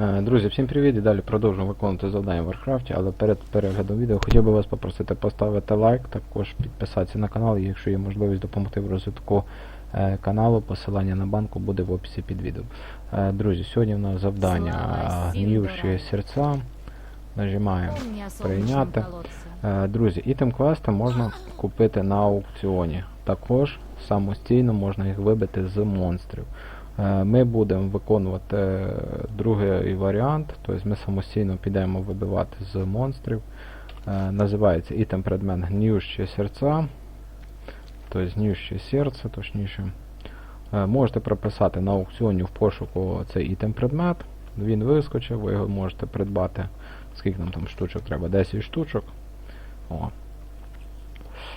Е, Друзі, всім привіт і далі продовжуємо виконувати завдання в Warcraft, але перед переглядом відео хотів би вас попросити поставити лайк, також підписатися на канал, і якщо є можливість допомогти в розвитку е, каналу, посилання на банку буде в описі під відео. Е, Друзі, сьогодні в нас завдання гнівші серця. Нажимаємо. Прийняти. Друзі, ітем квести можна купити на аукціоні. Також самостійно можна їх вибити з монстрів. Е, Ми будемо виконувати е, другий варіант, тобто ми самостійно підемо вибивати з монстрів. Е, Називається ітем предмет гнівще серця. Тобто гнівще серце, точніше. Можете прописати на аукціоні в пошуку цей ітем предмет. Він вискочив, ви його можете придбати. Скільки нам там штучок треба? 10 штучок. О.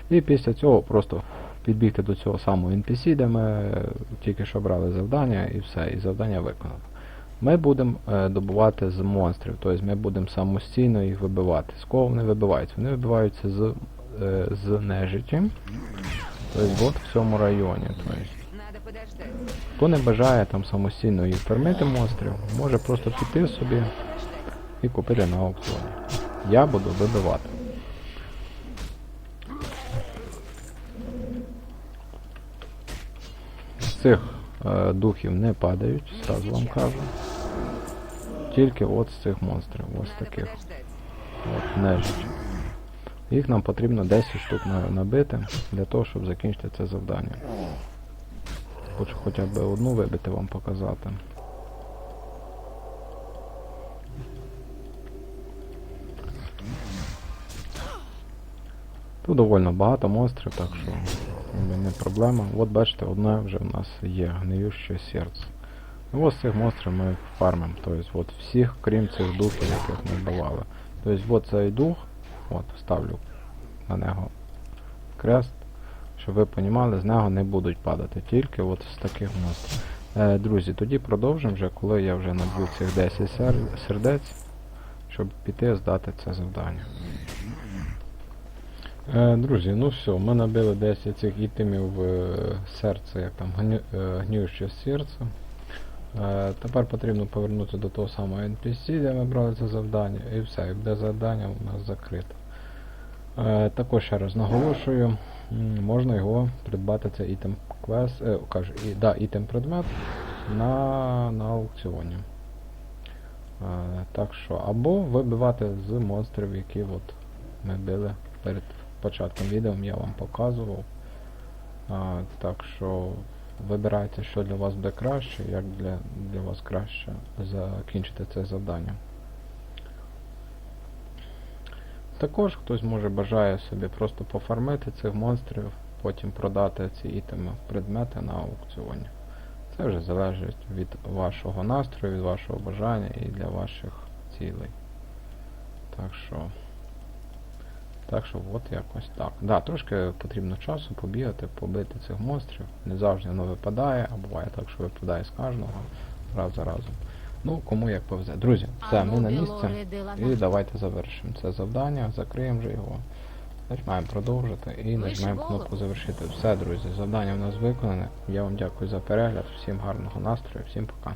І після цього просто підбігти до цього самого NPC, де ми е, тільки що брали завдання, і все, і завдання виконано. Ми будемо е, добувати з монстрів, тобто ми будемо самостійно їх вибивати. З кого вони вибиваються? Вони вибиваються з, е, з нежиті. Тобто от в цьому районі. Тобто, хто не бажає там самостійно їх фермити монстрів, може просто піти собі і купити на аукціоні. Я буду вибивати. З цих е, духів не падають, зразу вам кажу. Тільки от з цих монстрів, ось таких. От, нежить. Їх нам потрібно 10 штук набити для того, щоб закінчити це завдання. Хочу хоча б одну вибити вам показати. Тут доволі багато монстрів, так що якби, не проблема. От бачите, одне вже в нас є гниюще серце. І ось цих монстрів ми фармимо. Тобто от всіх, крім цих духів, яких ми вбивали. Тобто от цей дух, от ставлю на нього крест, щоб ви понімали, з нього не будуть падати, тільки от з таких монстрів. Е, друзі, тоді продовжимо вже, коли я вже наб'ю цих 10 сердець, щоб піти здати це завдання. Е, друзі, ну все, ми набили 10 цих ітемів е, серце, як там гню, е, гнюще серце. Тепер потрібно повернутися до того самого NPC, де ми брали це завдання, і все, і буде завдання у нас закрите. Також ще раз наголошую, можна його придбати цей ітем квест, е, кажу, і, да, ітем предмет на, на аукціоні. Так що, або вибивати з монстрів, які от ми били перед початком відео, я вам показував. А, так що вибирайте, що для вас буде краще, як для, для вас краще закінчити це завдання. Також хтось може бажає собі просто пофармити цих монстрів, потім продати ці ітеми, предмети на аукціоні. Це вже залежить від вашого настрою, від вашого бажання і для ваших цілей. Так що. Так що от якось так. Да, трошки потрібно часу побігати, побити цих монстрів. Не завжди воно випадає, а буває так, що випадає з кожного раз за разом. Ну, кому як повезе. Друзі, все, ми на місці. І давайте завершимо це завдання, закриємо вже його. Нажимаємо продовжити і нажимаємо кнопку завершити. Все, друзі, завдання в нас виконане. Я вам дякую за перегляд, всім гарного настрою, всім пока.